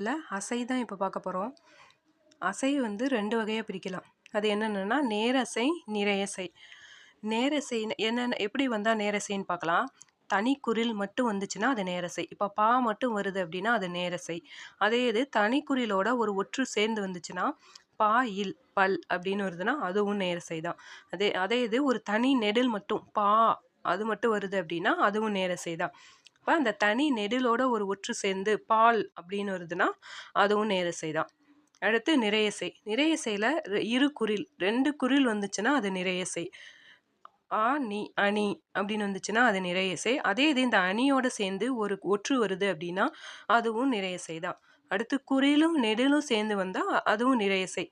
இல்லை அசை தான் இப்போ பார்க்க போகிறோம் அசை வந்து ரெண்டு வகையாக பிரிக்கலாம். அது என்னென்னா நேரசை நிறையசை. நேரசை என்னென்ன எப்படி வந்தால் நேரசைன்னு பார்க்கலாம் தனி குரில் மட்டும் வந்துச்சுன்னா அது நேரசை. இப்போ பா மட்டும் வருது அப்படின்னா அது நேரசை. அதே இது தனி குறிலோட ஒரு ஒற்று சேர்ந்து வந்துச்சுன்னா பா இல் பல் அப்படின்னு வருதுன்னா அதுவும் நேரசை தான். அதே அதே இது ஒரு தனி நெடில் மட்டும் பா அது மட்டும் வருது அப்படின்னா அதுவும் நேரசை தான். அப்போ அந்த தனி நெடிலோட ஒரு ஒற்று சேர்ந்து பால் அப்படின்னு வருதுன்னா அதுவும் நேரசை தான். அடுத்து நிறையசை நிறையசையில் இரு குரில். ரெண்டு குரில் வந்துச்சுன்னா அது நிறையசை ஆ நீ அணி அப்படின்னு வந்துச்சுன்னா அது நிறையசை அதே இது இந்த அணியோட சேர்ந்து ஒரு ஒற்று வருது அப்படின்னா அதுவும் நிறையசை தான். அடுத்து குறிலும் நெடிலும் சேர்ந்து வந்தால் அதுவும் நிறையசை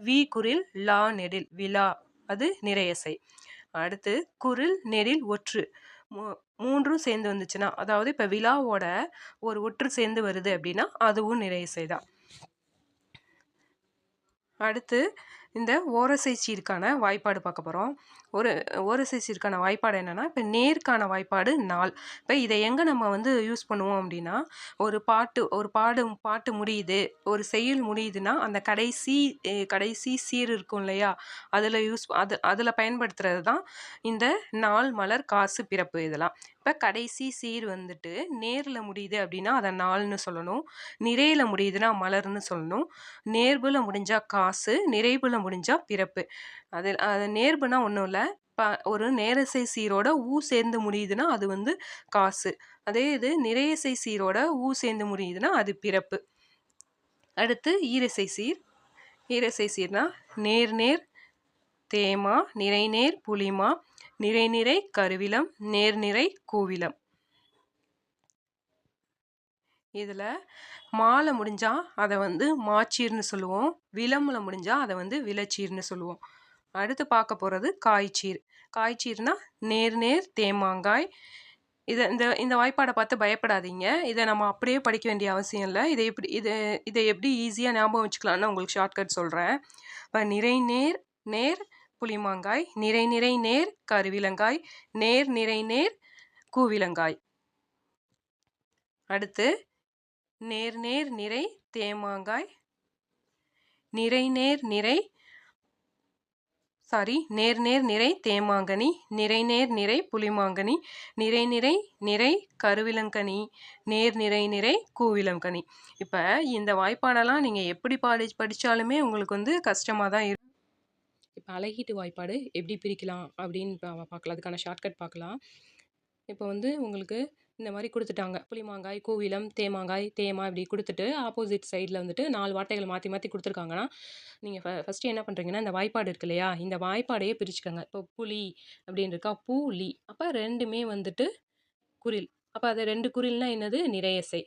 வி குரில் லா நெடில் விழா அது நிறையசை அடுத்து குரில் நெடில் ஒற்று. மூன்றும் சேர்ந்து வந்துச்சுன்னா அதாவது இப்போ விழாவோட ஒரு ஒற்று சேர்ந்து வருது அப்படின்னா அதுவும் நிறைய தான் அடுத்து இந்த ஓரசை சீருக்கான வாய்ப்பாடு பார்க்க போகிறோம் ஒரு ஓரசை சீருக்கான வாய்ப்பாடு என்னென்னா இப்போ நேருக்கான வாய்ப்பாடு நாள். இப்போ இதை எங்கே நம்ம வந்து யூஸ் பண்ணுவோம் அப்படின்னா ஒரு பாட்டு ஒரு பாடு பாட்டு முடியுது ஒரு செயல் முடியுதுன்னா அந்த கடைசி கடைசி சீர் இருக்கும் இல்லையா? அதில் யூஸ் அது அதில் பயன்படுத்துகிறது தான் இந்த நாள் மலர் காசு பிறப்பு இதெல்லாம். இப்போ கடைசி சீர் வந்துட்டு நேரில் முடியுது அப்படின்னா அதை நாள்னு சொல்லணும். நிறையில் முடியுதுன்னா மலர்னு சொல்லணும். நேர்பில் முடிஞ்சால் காசு நிறைவில் முடிஞ்சால் பிறப்பு. அது அது நேர்புனா ஒன்றும் இல்லை. ப ஒரு நேரசை சீரோட ஊ சேர்ந்து முடியுதுன்னா அது வந்து காசு. அதே இது நிறையசை சீரோட ஊ சேர்ந்து முடியுதுன்னா அது பிறப்பு. அடுத்து ஈரசை சீர். ஈரசை சீர்னா நேர் நேர் தேமா நிறைநேர் புளிமா நிறைநிறை கருவிலம் நேர்நிறை கூவிலம். இதில் மாலை முடிஞ்சால் அதை வந்து மாச்சீர்னு சொல்லுவோம். விலம்பில் முடிஞ்சால் அதை வந்து விளச்சீர்னு சொல்லுவோம். அடுத்து பார்க்க போகிறது காய்ச்சீர். காய்ச்சீர்னா நேர் நேர் தேமாங்காய். இதை இந்த இந்த வாய்ப்பாடை பார்த்து பயப்படாதீங்க. இதை நம்ம அப்படியே படிக்க வேண்டிய அவசியம் இல்லை. இதை எப்படி இதை இதை எப்படி ஈஸியாக ஞாபகம் வச்சுக்கலான்னு உங்களுக்கு ஷார்ட்கட் சொல்கிறேன் இப்போ நிறை நேர் நேர் புளிமாங்காய். நிறை நிறை நேர் கருவிலங்காய். நேர் நிறை நேர் கூவிலங்காய். அடுத்து நேர் நேர் நிறை தேமாங்காய். நிறை நேர் நிறை சாரி நேர் நேர் நிறை தேமாங்கனி. நிறை நேர் நிறை புளிமாங்கனி நிறை நிறை நிறை கருவிலங்கனி. நேர் நிறை நிறை கூவிலங்கனி. இப்போ இந்த வாய்ப்பாடெல்லாம் நீங்கள் எப்படி பாடி படித்தாலுமே உங்களுக்கு வந்து கஷ்டமாக தான் இருக்கும் இப்போ அழகீட்டு வாய்ப்பாடு எப்படி பிரிக்கலாம் அப்படின்னு பார்க்கலாம் அதுக்கான ஷார்ட்கட் பார்க்கலாம் இப்போ வந்து உங்களுக்கு இந்த மாதிரி கொடுத்துட்டாங்க. புளிமாங்காய் கூவிலம் தேமாங்காய் தேமா இப்படி கொடுத்துட்டு ஆப்போசிட் சைடில் வந்துட்டு நாலு வார்த்தைகள் மாற்றி மாற்றி கொடுத்துருக்காங்கன்னா நீங்கள் ஃப ஃபஸ்ட்டு என்ன பண்ணுறீங்கன்னா இந்த வாய்ப்பாடு இருக்கு இல்லையா? இந்த வாய்ப்பாடையே பிரிச்சுக்கோங்க. இப்போ புலி அப்படின்னு இருக்கா? பூலி அப்போ ரெண்டுமே வந்துட்டு குரில். அப்போ அது ரெண்டு குரில்னால் என்னது? நிறையசை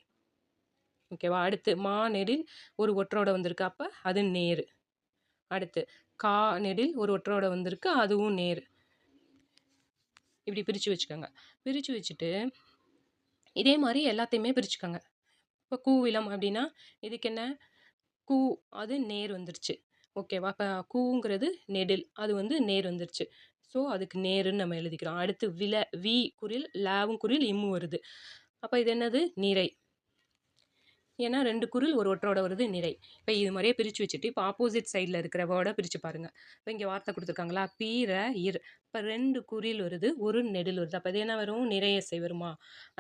ஓகேவா? அடுத்து மா நெடில் ஒரு ஒற்றோட வந்திருக்கு. அப்போ அது நேர். அடுத்து கா நெடில் ஒரு ஒற்றோட வந்திருக்கு. அதுவும் நேர். இப்படி பிரித்து வச்சுக்கோங்க. பிரித்து வச்சுட்டு இதே மாதிரி எல்லாத்தையுமே பிரிச்சுக்கோங்க. இப்போ கூவிலம் அப்படின்னா இதுக்கு என்ன? கூ அது நேர் வந்துருச்சு. ஓகேவா? இப்போ கூங்கிறது நெடில் அது வந்து நேர் வந்துருச்சு. ஸோ அதுக்கு நேருன்னு நம்ம எழுதிக்கிறோம். அடுத்து வில வி குரில் லாவும் குரில் இம்மு வருது. அப்போ இது என்னது? நிறை. ஏன்னா ரெண்டு குரல் ஒரு ஒற்றோட வருது நிறை. இப்போ இது மாதிரியே பிரித்து வச்சுட்டு இப்போ ஆப்போசிட் சைடில் இருக்கிற வேர்டை பிரித்து பாருங்கள் இப்போ இங்கே வார்த்தை கொடுத்துருக்காங்களா? பீர இர். இப்போ ரெண்டு குறில் வருது ஒரு நெடில் வருது. அப்போ அது என்ன வரும்? நிறையசை வருமா?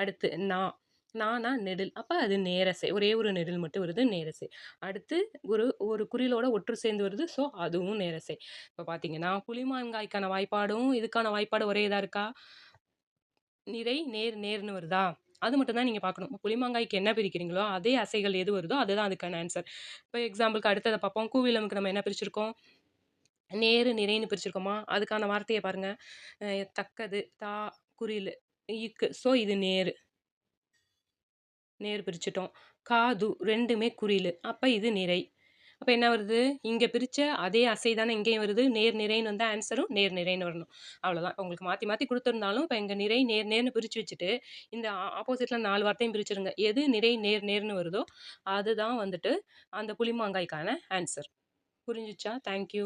அடுத்து நான் நானா நெடில். அப்போ அது நேரசை ஒரே ஒரு நெடில் மட்டும் வருது நேரசை அடுத்து ஒரு ஒரு குறிலோட ஒற்று சேர்ந்து வருது ஸோ அதுவும் நேரசை இப்போ பார்த்தீங்கன்னா புளிமாங்காய்க்கான வாய்ப்பாடும் இதுக்கான வாய்ப்பாடு ஒரே இதாக இருக்கா? நிறை நேர் நேர்னு வருதா? அது மட்டும் தான் நீங்கள் பார்க்கணும். புளிமாங்காய்க்கு என்ன பிரிக்கிறீங்களோ அதே அசைகள் எது வருதோ அதுதான் அதுக்கான ஆன்சர் இப்போ எக்ஸாம்பிளுக்கு அடுத்ததை பார்ப்போம். கூவிலமுக்கு நம்ம என்ன பிரிச்சிருக்கோம்? நேரு நிறைன்னு பிரிச்சிருக்கோமா? அதுக்கான வார்த்தையை பாருங்கள் தக்கது தா குறியில் இக்கு. ஸோ இது நேரு. நேர் பிரிச்சிட்டோம். காது ரெண்டுமே குறியில் அப்போ இது நிறை. அப்போ என்ன வருது? இங்கே பிரித்த அதே அசை தானே இங்கேயும் வருது. நேர் நிறைன்னு வந்தால் ஆன்சரும் நேர் நிறைன்னு வரணும். அவ்வளோதான் உங்களுக்கு மாற்றி மாற்றி கொடுத்துருந்தாலும் இப்போ இங்கே நிறை நேர் நேர்னு பிரித்து வச்சுட்டு இந்த ஆப்போசிட்டில் நாலு வார்த்தையும் பிரிச்சுருங்க. எது நிறை நேர் நேர்னு வருதோ அதுதான் வந்துட்டு அந்த புளிமாங்காய்க்கான ஆன்சர் புரிஞ்சிச்சா? தேங்க்யூ